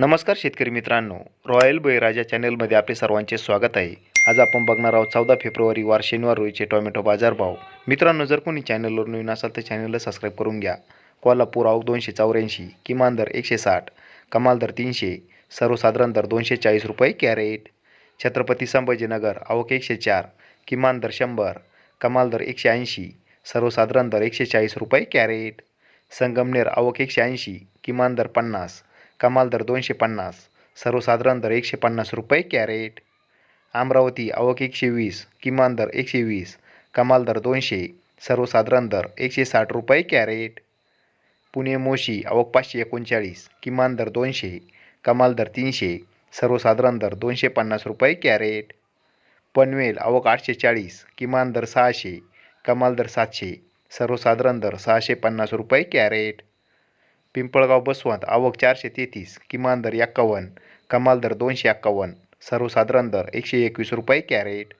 नमस्कार शेतकरी मित्रांनो. रॉयल बळीराजा चॅनलमध्ये आपले सर्वांचे स्वागत आहे. आज आपण बघणार आहोत चौदा फेब्रुवारी वार शनिवार रोजीचे टोमॅटो बाजारभाव मित्रांनो जर कोणी चॅनलवर नवीन असाल तर चॅनलला सबस्क्राईब करून घ्या. कोल्हापूर आवक दोनशे चौऱ्याऐंशी किमान दर एकशे साठ कमाल दर तीनशे सर्वसाधारण दर दोनशे चाळीस रुपये कॅरेट. छत्रपती संभाजीनगर आवक एकशे चार किमान दर शंभर कमाल दर एकशे ऐंशी सर्वसाधारण दर एकशे चाळीस रुपये कॅरेट. संगमनेर आवक एकशे ऐंशी किमान दर पन्नास कमाल दर दोनशे पन्नास सर्वसाधारण दर एकशे पन्नास रुपये कॅरेट. अमरावती आवक एकशे वीस किमान दर एकशे वीस कमाल दर दोनशे सर्वसाधारण दर एकशे साठ रुपये कॅरेट. पुणे मोशी आवक पाचशे एकोणचाळीस किमान दर दोनशे कमाल दर तीनशे सर्वसाधारण दर दोनशे पन्नास रुपये कॅरेट. पनवेल आवक आठशे चाळीस किमान दर सहाशे कमाल दर सातशे सर्वसाधारण दर सहाशे पन्नास रुपये कॅरेट. पिंपळगाव बसवंत आवक चारशे तेहतीस किमान दर एक्कावन्न कमाल दर दोनशे एक्कावन्न सर्वसाधारण दर एकशे एकवीस रुपये कॅरेट